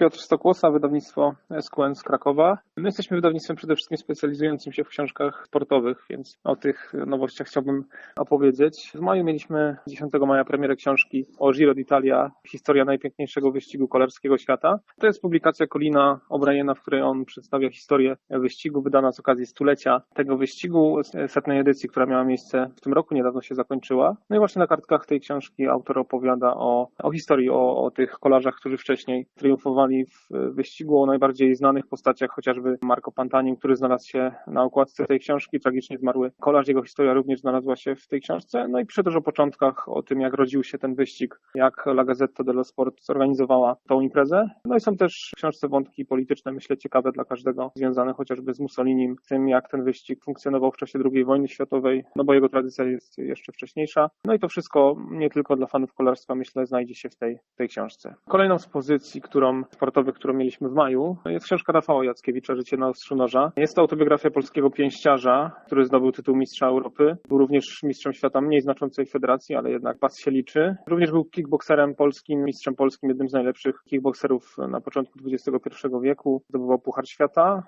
Piotr Stokłosa, wydawnictwo SQN z Krakowa. My jesteśmy wydawnictwem przede wszystkim specjalizującym się w książkach sportowych, więc o tych nowościach chciałbym opowiedzieć. W maju mieliśmy 10 maja premierę książki o Giro d'Italia, historia najpiękniejszego wyścigu kolarskiego świata. To jest publikacja Colina O'Briena, w której on przedstawia historię wyścigu, wydana z okazji stulecia tego wyścigu, setnej edycji, która miała miejsce w tym roku, niedawno się zakończyła. No i właśnie na kartkach tej książki autor opowiada o, o historii, o, o tych kolarzach, którzy wcześniej triumfowali w wyścigu, o najbardziej znanych postaciach, chociażby Marco Pantanim, który znalazł się na okładce tej książki, tragicznie zmarły kolarz, jego historia również znalazła się w tej książce. No i pisze też o początkach, o tym, jak rodził się ten wyścig, jak La Gazzetta dello Sport zorganizowała tą imprezę. No i są też w książce wątki polityczne, myślę, ciekawe dla każdego, związane chociażby z Mussolinim, tym, jak ten wyścig funkcjonował w czasie II wojny światowej, no bo jego tradycja jest jeszcze wcześniejsza. No i to wszystko nie tylko dla fanów kolarstwa, myślę, znajdzie się w tej, tej książce. Kolejną z pozycji, którą sportowych, którą mieliśmy w maju, jest książka Rafała Jackiewicza, Życie na ostrzu noża. Jest to autobiografia polskiego pięściarza, który zdobył tytuł mistrza Europy. Był również mistrzem świata mniej znaczącej federacji, ale jednak pas się liczy. Również był kickbokserem polskim, mistrzem polskim, jednym z najlepszych kickbokserów na początku XXI wieku. Zdobywał Puchar Świata,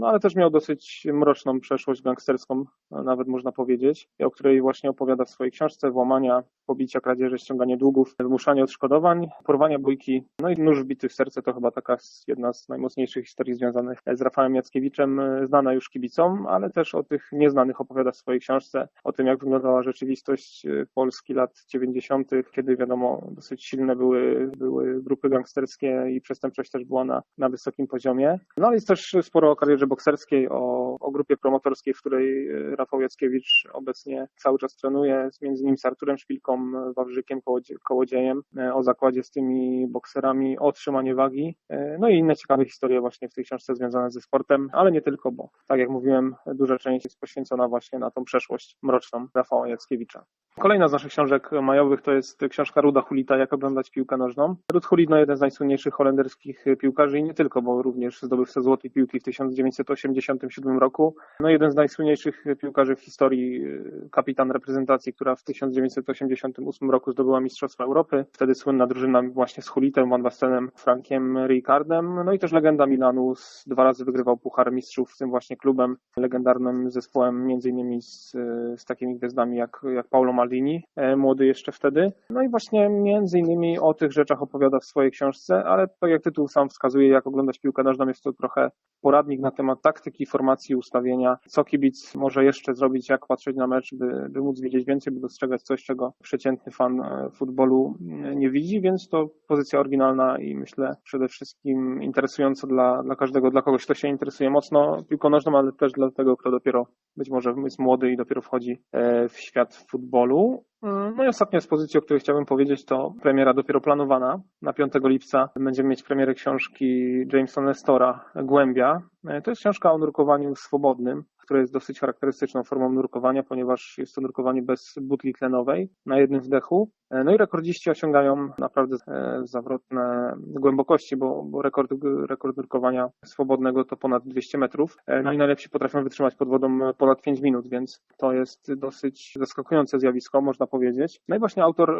no ale też miał dosyć mroczną przeszłość gangsterską, nawet można powiedzieć, o której właśnie opowiada w swojej książce. Włamania, pobicia, kradzieże, ściąganie długów, wymuszanie odszkodowań, porwania bójki, no i nóż bity w serce to chyba taka jedna z najmocniejszych historii związanych z Rafałem Jackiewiczem, znana już kibicom, ale też o tych nieznanych opowiada w swojej książce, o tym jak wyglądała rzeczywistość Polski lat 90., kiedy wiadomo dosyć silne były, były grupy gangsterskie i przestępczość też była na, na wysokim poziomie. No ale jest też sporo o karierze bokserskiej, o, o grupie promotorskiej, w której Rafał Jackiewicz obecnie cały czas trenuje, między innymi z Arturem Szpilką, Wawrzykiem Kołodziejem, o zakładzie z tymi bokserami, o trzymanie wagi, no i inne ciekawe historie właśnie w tej książce związane ze sportem, ale nie tylko, bo tak jak mówiłem, duża część jest poświęcona właśnie na tą przeszłość mroczną Rafała Jackiewicza. Kolejna z naszych książek majowych to jest książka Ruda Hulita, Jak oglądać piłkę nożną. Rud Hulit, no jeden z najsłynniejszych holenderskich piłkarzy i nie tylko, bo również zdobywca złotej piłki w 1987 roku. No jeden z najsłynniejszych piłkarzy w historii, kapitan reprezentacji, która w 1988 roku zdobyła Mistrzostwa Europy. Wtedy słynna drużyna właśnie z Hulitem, Van Bastenem, Frankiem Ricardem. No i też legenda Milanu, dwa razy wygrywał Puchar Mistrzów z tym właśnie klubem, legendarnym zespołem, między innymi z, z takimi gwiazdami jak, jak Paulo Maldini, młody jeszcze wtedy. No i właśnie między innymi o tych rzeczach opowiada w swojej książce, ale tak jak tytuł sam wskazuje, jak oglądać piłkę nożną, jest to trochę poradnik na temat taktyki, formacji, ustawienia, co kibic może jeszcze zrobić, jak patrzeć na mecz, by, by móc wiedzieć więcej, by dostrzegać coś, czego przeciętny fan futbolu nie widzi, więc to pozycja oryginalna i myślę przede wszystkim interesująca dla, dla każdego, dla kogoś, kto się interesuje mocno piłką nożną, ale też dla tego, kto dopiero być może jest młody i dopiero wchodzi w świat futbolu. l'eau No i ostatnia z pozycji, o której chciałbym powiedzieć, to premiera dopiero planowana. Na 5 lipca będziemy mieć premierę książki Jamesa Nestora Głębia. To jest książka o nurkowaniu swobodnym, które jest dosyć charakterystyczną formą nurkowania, ponieważ jest to nurkowanie bez butli tlenowej na jednym wdechu. No i rekordziści osiągają naprawdę zawrotne głębokości, bo, bo rekord, rekord nurkowania swobodnego to ponad 200 metrów. No i najlepsi potrafią wytrzymać pod wodą ponad 5 minut, więc to jest dosyć zaskakujące zjawisko, można powiedzieć. No i właśnie autor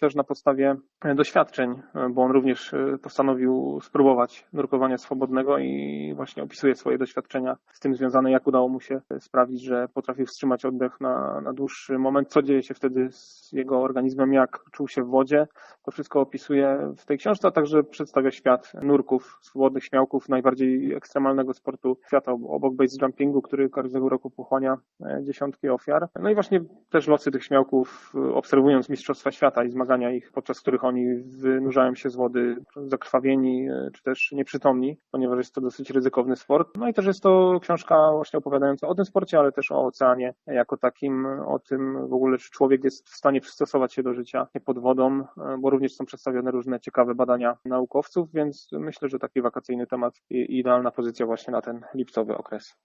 też na podstawie doświadczeń, bo on również postanowił spróbować nurkowania swobodnego i właśnie opisuje swoje doświadczenia z tym związane, jak udało mu się sprawić, że potrafił wstrzymać oddech na, na dłuższy moment, co dzieje się wtedy z jego organizmem, jak czuł się w wodzie. To wszystko opisuje w tej książce, a także przedstawia świat nurków, swobodnych śmiałków, najbardziej ekstremalnego sportu świata, obok base jumpingu, który każdego roku pochłania dziesiątki ofiar. No i właśnie też losy tych śmiałków, obserwując Mistrzostwa Świata i zmagania ich, podczas których oni wynurzają się z wody zakrwawieni, czy też nieprzytomni, ponieważ jest to dosyć ryzykowny sport. No i też jest to książka właśnie opowiadająca o tym sporcie, ale też o oceanie jako takim, o tym w ogóle, czy człowiek jest w stanie przystosować się do życia pod wodą, bo również są przedstawione różne ciekawe badania naukowców, więc myślę, że taki wakacyjny temat i idealna pozycja właśnie na ten lipcowy okres.